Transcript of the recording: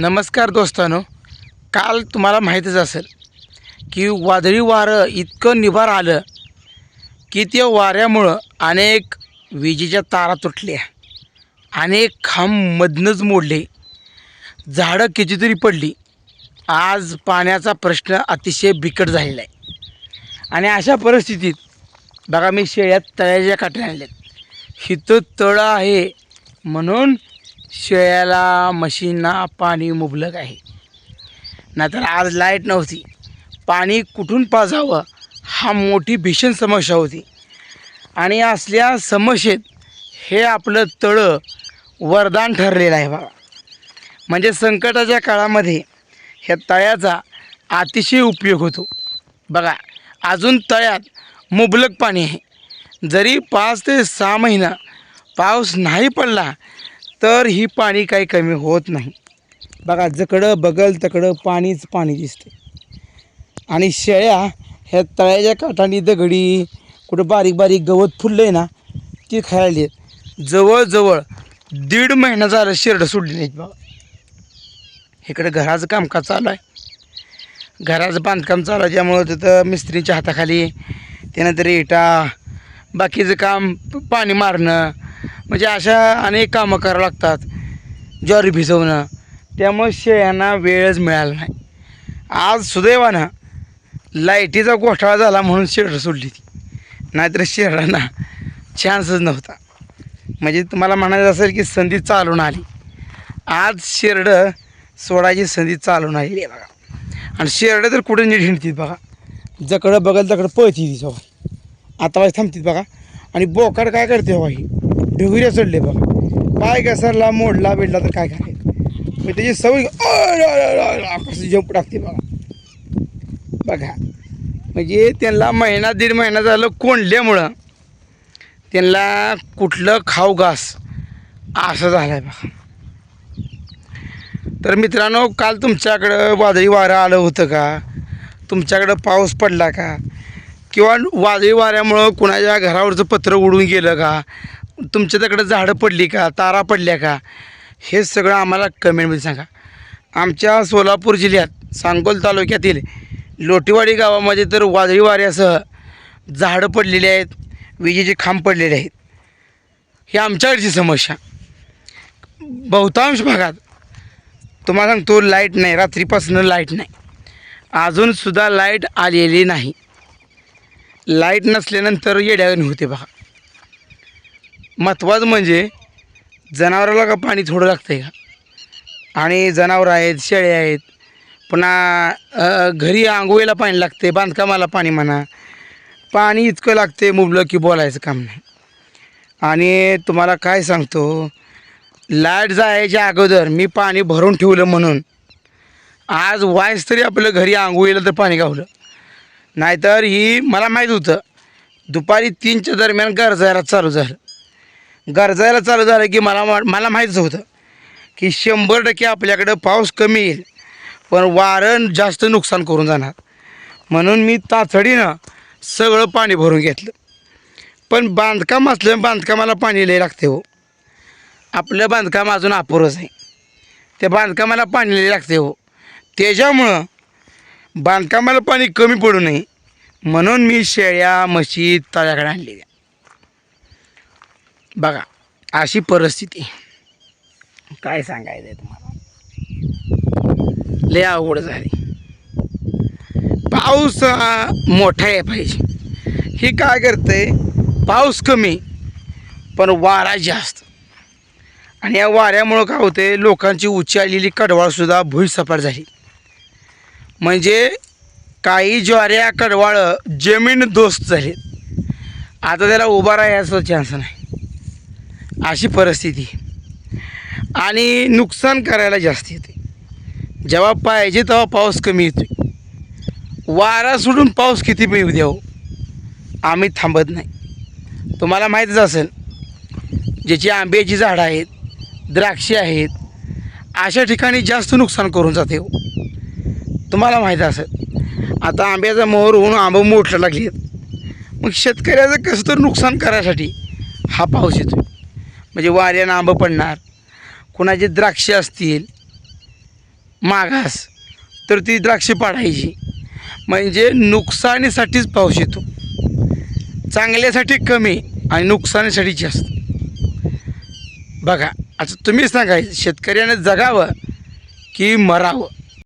नमस्कार दोस्तानो. काल तुम्हाला माहीतच असेल की वादळी वारं इतकं निभार आलं की त्या वाऱ्यामुळं अनेक विजेच्या तारा तुटल्या. अनेक खांब मधनंच मोडले. झाडं कितीतरी पडली. आज पाण्याचा प्रश्न अतिशय बिकट झालेला आहे. आणि अशा परिस्थितीत बघा मी शेळ्यात तळ्याच्या काठ्या आणल्यात. हिथं तळं आहे म्हणून शेळ्याला म्हशींना पाणी मुबलक आहे. नाहीतर आज लाइट नव्हती. पाणी कुठून पाजावं? हा मोठी भीषण समस्या होती. आणि असल्या समस्येत हे आपलं तळं वरदान ठरलेलं आहे बाबा. म्हणजे संकटाच्या काळामध्ये ह्या तळ्याचा अतिशय उपयोग होतो. बघा अजून तळ्यात मुबलक पाणी आहे. जरी पाच ते सहा महिना पाऊस नाही पडला तर ही पाणी काही कमी होत नाही. बघा जकडं बगल तकडं पाणीच पाणी दिसते आणि शेळ्या ह्या तळ्याच्या काठाने दगडी कुठं बारीक बारीक गवत फुललं आहे ना ती खायला येत जवळजवळ दीड महिना झालं शिरडं सोडली नाहीत बाबा. इकडे घराचं कामकाज चालू आहे. घराचं बांधकाम चालू आहे ज्यामुळं तिथं मिस्त्रीच्या हाताखाली त्यानंतर इटा बाकीचं काम पाणी मारणं म्हणजे अशा अनेक कामं करावं लागतात ज्वारी भिजवणं. त्यामुळे शेळ्यांना वेळच मिळाला नाही. आज सुदैवानं लाईटीचा घोटाळा झाला म्हणून शेरडं सोडली ती. नाहीतर शेरडांना चान्सच नव्हता. म्हणजे तुम्हाला म्हणायचं असेल की संधी चालून आली. आज शेरडं सोडायची संधी चालून आलेली आहे बघा. आणि शेरडं तर कुठे नीट हिंडतीत बघा. जकडं बघल तकडं पळती ती आता वाज थांबतीत बघा. आणि बोकाड काय करते हो हवा ढुगऱ्या चढले बघा. पाय घसरला मोडला बिडला तर काय करायचं मग त्याची सवय अय, जंप टाकते बघा. बघा. म्हणजे त्यांना महिना दीड महिना झालं कोंडल्यामुळं त्यांना कुठलं खाऊ घास असं झालं आहे बघा. तर मित्रांनो काल तुमच्याकडं वादळी वारं आलं होतं का? तुमच्याकडं पाऊस पडला का? किंवा वादळी वाऱ्यामुळं कुणाच्या घरावरचं पत्र उडून गेलं का? तुमच्या तिकडं झाडं पडली का? तारा पडल्या का? हे सगळं आम्हाला कमेंटमध्ये सांगा. आमच्या सोलापूर जिल्ह्यात सांगोल तालुक्यातील लोटीवाडी गावामध्ये तर वादळी वाऱ्यासह झाडं पडलेली आहेत विजेचे खांब पडलेले आहेत. ही आमच्याकडची समस्या. बहुतांश भागात तुम्हाला सांगतो लाइट नाही रात्रीपासून लाइट नाही. अजूनसुद्धा लाइट आलेली नाही. लाइट नसल्यानंतर येड्यागणी होते बघा. महत्त्वाचं म्हणजे जनावराला का पाणी थोडं लागतं आहे का? आणि जनावरं आहेत शेळ्या आहेत पुन्हा घरी आंघोळीला पाणी लागते बांधकामाला पाणी म्हणा. पाणी इतकं लागते मुबलं की बोलायचं काम नाही. आणि तुम्हाला काय सांगतो लाइट जायच्या अगोदर मी पाणी भरून ठेवलं म्हणून आज वायस तरी आपलं घरी आंघोळीला तर पाणी गावलं. नाहीतर ही मला माहीत होतं दुपारी तीनच्या दरम्यान गरजायला चालू झालं गरजायला चालू झालं की मला मला माहीतच होतं की शंभर टक्के आपल्याकडं पाऊस कमी येईल पण वारण जास्त नुकसान करून जाणार. म्हणून मी तातडीनं सगळं पाणी भरून घेतलं. पण बांधकाम असलं बांधकामाला पाणी लय लागते हो. आपलं बांधकाम अजून अपुरंच आहे. त्या बांधकामाला पाणी लय लागते हो. त्याच्यामुळं बांधकामाला पाणी कमी पडू नये म्हणून मी शेळ्या म्हशी तळ्याकडे आणलेल्या. बघा अशी परिस्थिती. काय सांगायचं आहे तुम्हाला? लय अवघड झाली. पाऊस मोठा आहे पाहिजे. ही काय करते पाऊस कमी पण वारा जास्त. आणि या वाऱ्यामुळं काय होते लोकांची उचारलेली कडवाळसुद्धा भुईसपाट झाली. म्हणजे काही ज्वाऱ्या कडवाळं जमीन दोस्त झाली आता त्याला उभा राहायचा चान्स नाही. अशी परिस्थिती. आणि नुकसान करायला जास्त येते. जेव्हा पाहिजे तेव्हा पाऊस कमी येतो वारा सोडून पाऊस किती बी येऊ द्या हो. आम्ही थांबत नाही. तुम्हाला माहीतच असेल ज्याची आंब्याची झाडं आहेत द्राक्षे आहेत अशा ठिकाणी जास्त नुकसान करून जाते हो. तुम्हाला माहीत असेल आता आंब्याचा मोहर होऊन आंबं मोठला लागली आहेत मग शेतकऱ्याचं कसं तर नुकसान करायसाठी हा पाऊस येतो म्हणजे वाऱ्यानं आंबं पडणार. कुणाचे द्राक्षे असतील मागास तर ती द्राक्षे पाडायची. म्हणजे नुकसानीसाठीच पाऊस येतो. चांगल्यासाठी कमी आणि नुकसानीसाठी जास्त. बघा आता तुम्ही सांगा शेतकऱ्याने जगावं की मरावं.